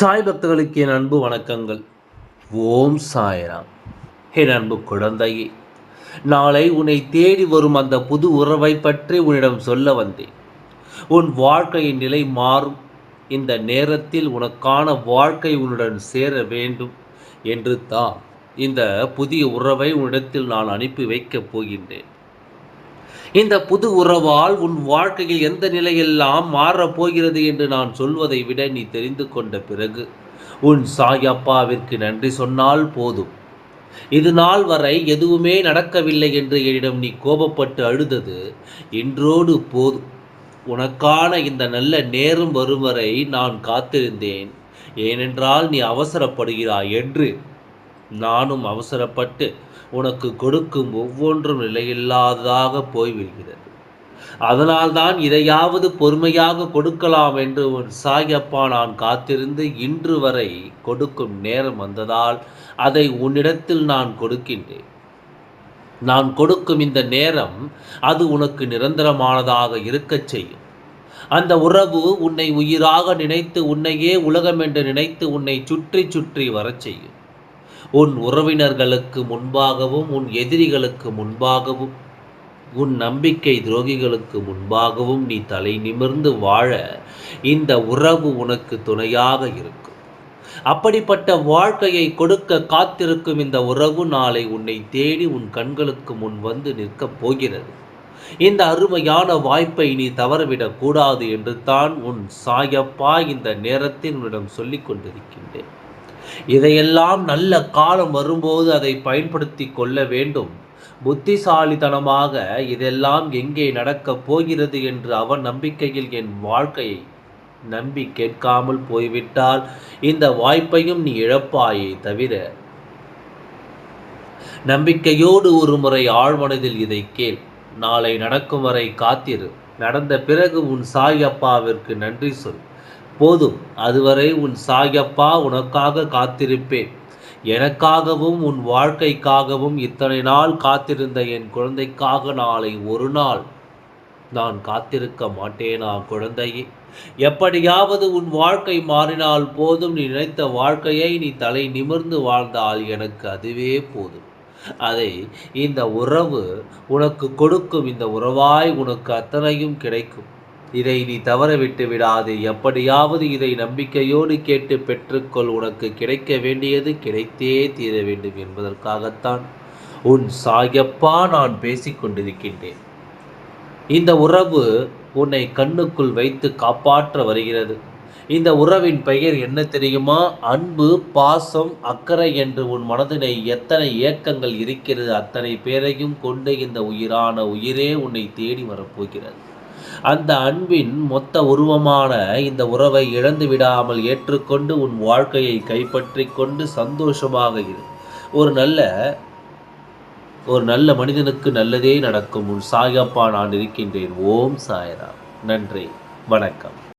சாய் பக்தர்களுக்கு என் அன்பு வணக்கங்கள். ஓம் சாய்ராம். என் அன்பு குழந்தையே நாளை உன்னை தேடி வரும் அந்த புது உறவை பற்றி உன்னிடம் சொல்ல வந்தேன். உன் வாழ்க்கையின் நிலை மாறும். இந்த நேரத்தில் உனக்கான வாழ்க்கை உன்னுடன் சேர வேண்டும் என்று தான் இந்த புதிய உறவை உன்னிடத்தில் நான் அனுப்பி வைக்கப் போகின்றேன். இந்த புது உறவால் உன் வாழ்க்கையில் எந்த நிலையெல்லாம் மாறப் போகிறது என்று நான் சொல்வதை விட நீ தெரிந்து கொண்ட பிறகு உன் சாயப்பாவிற்கு நன்றி சொன்னால் போதும். இது நாள் வரை எதுவுமே நடக்கவில்லை என்று என்னிடம் நீ கோபப்பட்டு அழுதது இன்றோடு போதும். உனக்கான இந்த நல்ல நேரம் வரும் வரை நான் காத்திருந்தேன். ஏனென்றால் நீ அவசரப்படுகிறாய் என்று நானும் அவசரப்பட்டு உனக்கு கொடுக்கும் ஒவ்வொன்றும் நிலையில்லாததாக போய்விடுகிறது. அதனால்தான் இதையாவது பொறுமையாக கொடுக்கலாம் என்று உன் சாயப்பா நான் காத்திருந்து இன்று வரை கொடுக்கும் நேரம் வந்ததால் அதை உன்னிடத்தில் நான் கொடுக்கின்றேன். நான் கொடுக்கும் இந்த நேரம் அது உனக்கு நிரந்தரமானதாக இருக்கச் செய்யும். அந்த உறவு உன்னை உயிராக நினைத்து உன்னையே உலகம் என்று நினைத்து உன்னை சுற்றி சுற்றி வரச் செய்யும். உன் உறவினர்களுக்கு முன்பாகவும் உன் எதிரிகளுக்கு முன்பாகவும் உன் நம்பிக்கை துரோகிகளுக்கு முன்பாகவும் நீ தலை நிமிர்ந்து வாழ இந்த உறவு உனக்கு துணையாக இருக்கும். அப்படிப்பட்ட வாழ்க்கையை கொடுக்க காத்திருக்கும் இந்த உறவு நாளை உன்னை தேடி உன் கண்களுக்கு முன் வந்து நிற்கப் போகிறது. இந்த அருமையான வாய்ப்பை நீ தவறவிடக் கூடாது என்று தான் உன் சாயப்பா இந்த நேரத்தில் உன்னிடம் சொல்லிக் கொண்டிருக்கின்றேன். இதையெல்லாம் நல்ல காலம் வரும்போது அதை பயன்படுத்தி கொள்ள வேண்டும். புத்திசாலித்தனமாக இதெல்லாம் எங்கே நடக்கப் போகிறது என்று அவன் நம்பிக்கையில் என் வாழ்க்கையை நம்பி கேட்காமல் போய்விட்டால் இந்த வாய்ப்பையும் நீ இழப்பாயே தவிர. நம்பிக்கையோடு ஒரு முறை ஆழ்மனதில் இதை கேள். நாளை நடக்கும் வரை காத்திரு. நடந்த பிறகு உன் சாய் அப்பாவிற்கு நன்றி சொல். போதும் அதுவரை உன் சாயப்பா உனக்காக காத்திருப்பேன். எனக்காகவும் உன் வாழ்க்கைக்காகவும் இத்தனை நாள் காத்திருந்த என் குழந்தைக்காக நாளை ஒரு நாள் நான் காத்திருக்க மாட்டேனா குழந்தையே? எப்படியாவது உன் வாழ்க்கை மாறினால் போதும். நீ நினைத்த வாழ்க்கையை நீ தலை நிமிர்ந்து வாழ்ந்தால் எனக்கு அதுவே போதும். அதை இந்த உறவு உனக்கு கொடுக்கும். இந்த உறவாய் உனக்கு அத்தனையும் கிடைக்கும். இதை நீ தவறவிட்டு விடாது. எப்படியாவது இதை நம்பிக்கையோடு கேட்டு பெற்றுக்கொள். உனக்கு கிடைக்க வேண்டியது கிடைத்தே தீர வேண்டும் என்பதற்காகத்தான் உன் சாயப்பா நான் பேசிக்கொண்டிருக்கின்றேன் இந்த உறவு உன்னை கண்ணுக்குள் வைத்து காப்பாற்ற வருகிறது. இந்த உறவின் பெயர் என்ன தெரியுமா? அன்பு பாசம் அக்கறை என்று உன் மனதினை எத்தனை ஏக்கங்கள் இருக்கிறது அத்தனை பேரையும் கொண்டு இந்த உயிரான உயிரே உன்னை தேடி வரப்போகிறது. அந்த அன்பின் மொத்த உருவமான இந்த உறவை இழந்து விடாமல் ஏற்றுக்கொண்டு உன் வாழ்க்கையை கைப்பற்றி கொண்டு சந்தோஷமாக இரு. ஒரு நல்ல ஒரு நல்ல மனிதனுக்கு நல்லதே நடக்கும். உன் சாயப்பா நான் இருக்கின்றேன். ஓம் சாயரா நன்றி. வணக்கம்.